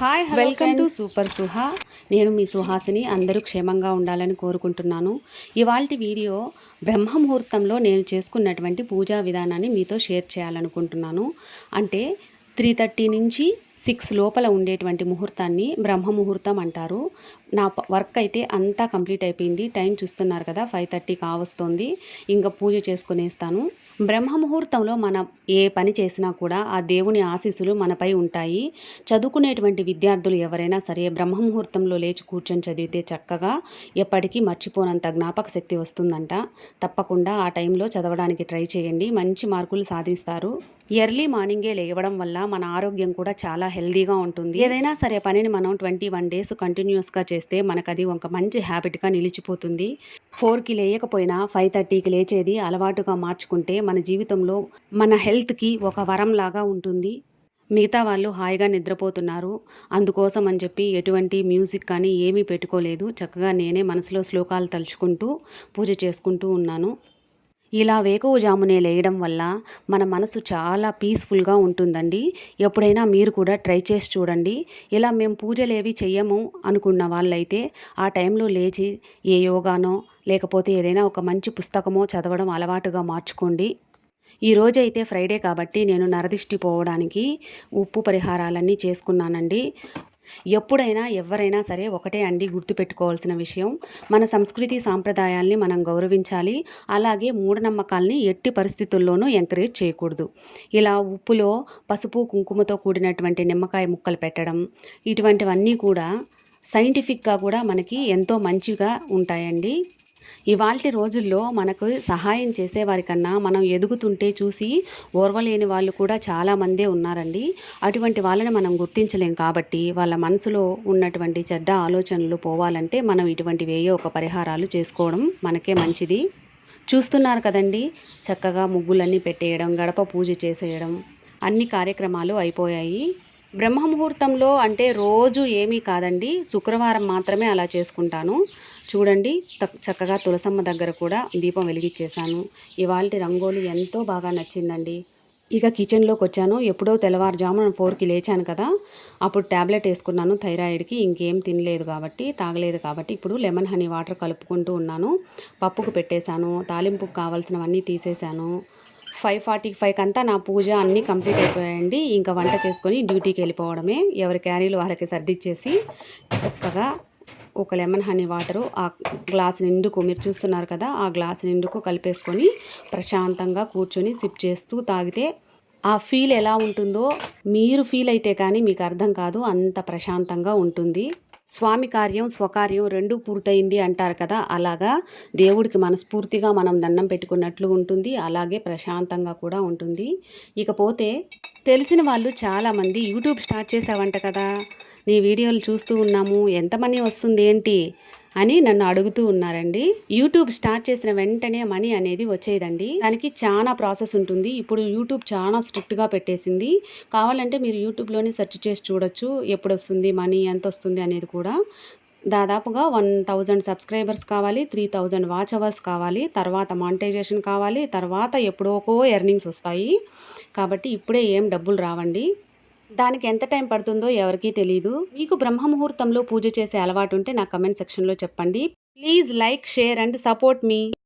Hi welcome to super Suha నేను మీ సుహాసిని. అందరూ క్షేమంగా ఉండాలని కోరుకుంటున్నాను. ఇవాల్టి వీడియో బ్రహ్మ ముహూర్తంలో నేను చేసుకున్నటువంటి పూజా విధానాన్ని మీతో షేర్ చేయాలనుకుంటున్నాను. అంటే త్రీ థర్టీ నుంచి సిక్స్ లోపల ఉండేటువంటి ముహూర్తాన్ని బ్రహ్మ ముహూర్తం అంటారు. నా వర్క్ అయితే అంతా కంప్లీట్ అయిపోయింది. టైం చూస్తున్నారు కదా ఫైవ్ థర్టీ కావస్తుంది. ఇంకా పూజ చేసుకునేస్తాను. బ్రహ్మ ముహూర్తంలో మనం ఏ పని చేసినా కూడా ఆ దేవుని ఆశీస్సులు మనపై ఉంటాయి. చదువుకునేటువంటి విద్యార్థులు ఎవరైనా సరే బ్రహ్మ ముహూర్తంలో లేచి కూర్చొని చదివితే చక్కగా ఎప్పటికీ మర్చిపోనంత జ్ఞాపక శక్తి వస్తుందంట. తప్పకుండా ఆ టైంలో చదవడానికి ట్రై చేయండి. మంచి మార్కులు సాధిస్తారు. ఎర్లీ మార్నింగే లేవడం వల్ల మన ఆరోగ్యం కూడా చాలా హెల్దీగా ఉంటుంది. ఏదైనా సరే పనిని మనం ట్వంటీ వన్ డేస్ కంటిన్యూస్గా చేస్తే మనకు అది ఒక మంచి హ్యాబిట్గా నిలిచిపోతుంది. ఫోర్కి లేయకపోయినా ఫైవ్ థర్టీకి లేచేది అలవాటుగా మార్చుకుంటే మన జీవితంలో మన హెల్త్కి ఒక వరం లాగా ఉంటుంది. మిగతా వాళ్ళు హాయిగా నిద్రపోతున్నారు. అందుకోసం అని చెప్పి ఎటువంటి మ్యూజిక్ కానీ ఏమీ పెట్టుకోలేదు. చక్కగా నేనే మనసులో శ్లోకాలు తలుచుకుంటూ పూజ చేసుకుంటూ ఉన్నాను. ఇలా వేకువజామునే లేయడం వల్ల మన మనసు చాలా పీస్ఫుల్గా ఉంటుందండి. ఎప్పుడైనా మీరు కూడా ట్రై చేసి చూడండి. ఇలా మేము పూజలేవి చెయ్యము అనుకున్న వాళ్ళైతే ఆ టైంలో లేచి ఏ యోగానో లేకపోతే ఏదైనా ఒక మంచి పుస్తకమో చదవడం అలవాటుగా మార్చుకోండి. ఈ రోజైతే ఫ్రైడే కాబట్టి నేను నరదిష్టి పోవడానికి ఉప్పు పరిహారాలన్నీ చేసుకున్నానండి. ఎప్పుడైనా ఎవరైనా సరే ఒకటే అండి గుర్తుపెట్టుకోవాల్సిన విషయం. మన సంస్కృతి సాంప్రదాయాల్ని మనం గౌరవించాలి. అలాగే మూఢనమ్మకాల్ని ఎట్టి పరిస్థితుల్లోనూ ఎంకరేజ్ చేయకూడదు. ఇలా ఉప్పులో పసుపు కుంకుమతో కూడినటువంటి నిమ్మకాయ ముక్కలు పెట్టడం ఇటువంటివన్నీ కూడా సైంటిఫిక్గా కూడా మనకి ఎంతో మంచిగా ఉంటాయండి. ఇవాల్టి రోజుల్లో మనకు సహాయం చేసేవారి కన్నా మనం ఎదుగుతుంటే చూసి ఓర్వలేని వాళ్ళు కూడా చాలామందే ఉన్నారండి. అటువంటి వాళ్ళని మనం గుర్తించలేం కాబట్టి వాళ్ళ మనసులో ఉన్నటువంటి చెడ్డ ఆలోచనలు పోవాలంటే మనం ఇటువంటివి ఏయో ఒక పరిహారాలు చేసుకోవడం మనకే మంచిది. చూస్తున్నారు కదండి చక్కగా ముగ్గులన్నీ పెట్టేయడం గడప పూజ చేసేయడం అన్ని కార్యక్రమాలు అయిపోయాయి. బ్రహ్మ ముహూర్తంలో అంటే రోజు ఏమీ కాదండి శుక్రవారం మాత్రమే అలా చేసుకుంటాను. చూడండి చక్కగా తులసమ్మ దగ్గర కూడా దీపం వెలిగించేశాను. ఇవాళ రంగోలి ఎంతో బాగా నచ్చిందండి. ఇక కిచెన్లోకి వచ్చాను. ఎప్పుడో తెల్లవారుజామున ఫోర్కి లేచాను కదా అప్పుడు ట్యాబ్లెట్ వేసుకున్నాను థైరాయిడ్కి. ఇంకేం తినలేదు కాబట్టి తాగలేదు కాబట్టి ఇప్పుడు లెమన్ హనీ వాటర్ కలుపుకుంటూ ఉన్నాను. పప్పుకు పెట్టేశాను తాలింపుకు కావాల్సినవన్నీ తీసేశాను. ఫైవ్ ఫార్టీ ఫైవ్కి అంతా నా పూజ అన్నీ కంప్లీట్ అయిపోయాయండి. ఇంకా వంట చేసుకొని డ్యూటీకి వెళ్ళిపోవడమే. ఎవరి క్యారీలు వాళ్ళకి సర్దిచ్చేసి చక్కగా ఒక లెమన్ హనీ వాటరు ఆ గ్లాస్ నిండుకు మీరు చూస్తున్నారు కదా ఆ గ్లాస్ నిండుకు కలిపేసుకొని ప్రశాంతంగా కూర్చొని సిప్ చేస్తూ తాగితే ఆ ఫీల్ ఎలా ఉంటుందో మీరు ఫీల్ అయితే కానీ మీకు అర్థం కాదు అంత ప్రశాంతంగా ఉంటుంది. స్వామి కార్యం స్వకార్యం రెండూ పూర్తయింది అంటారు కదా. అలాగా దేవుడికి మనస్ఫూర్తిగా మనం దండం పెట్టుకున్నట్లు ఉంటుంది. అలాగే ప్రశాంతంగా కూడా ఉంటుంది. ఇకపోతే తెలిసిన వాళ్ళు చాలామంది యూట్యూబ్ స్టార్ట్ చేసావంట కదా. నీ వీడియోలు చూస్తూ ఉన్నాము. ఎంత మనీ వస్తుంది ఏంటి? అని నన్ను అడుగుతూ ఉన్నారండి. యూట్యూబ్ స్టార్ట్ చేసిన వెంటనే మనీ అనేది వచ్చేదండి. దానికి చాలా ప్రాసెస్ ఉంటుంది. ఇప్పుడు యూట్యూబ్ చాలా స్ట్రిక్ట్గా పెట్టేసింది. కావాలంటే మీరు యూట్యూబ్లోనే సెర్చ్ చేసి చూడొచ్చు. ఎప్పుడు వస్తుంది మనీ ఎంత వస్తుంది అనేది కూడా. దాదాపుగా వన్ థౌజండ్ సబ్స్క్రైబర్స్ కావాలి త్రీ థౌజండ్ వాచ్ అవర్స్ కావాలి తర్వాత మానిటైజేషన్ కావాలి తర్వాత ఎప్పుడోకో ఎర్నింగ్స్ వస్తాయి. కాబట్టి ఇప్పుడే ఏం డబ్బులు రావండి. దానికి ఎంత టైం పడుతుందో ఎవరికీ తెలియదు మీకు బ్రహ్మ ముహూర్తంలో పూజ చేసే అలవాటు ఉంటే నా కమెంట్ సెక్షన్లో చెప్పండి. Please like share and support me.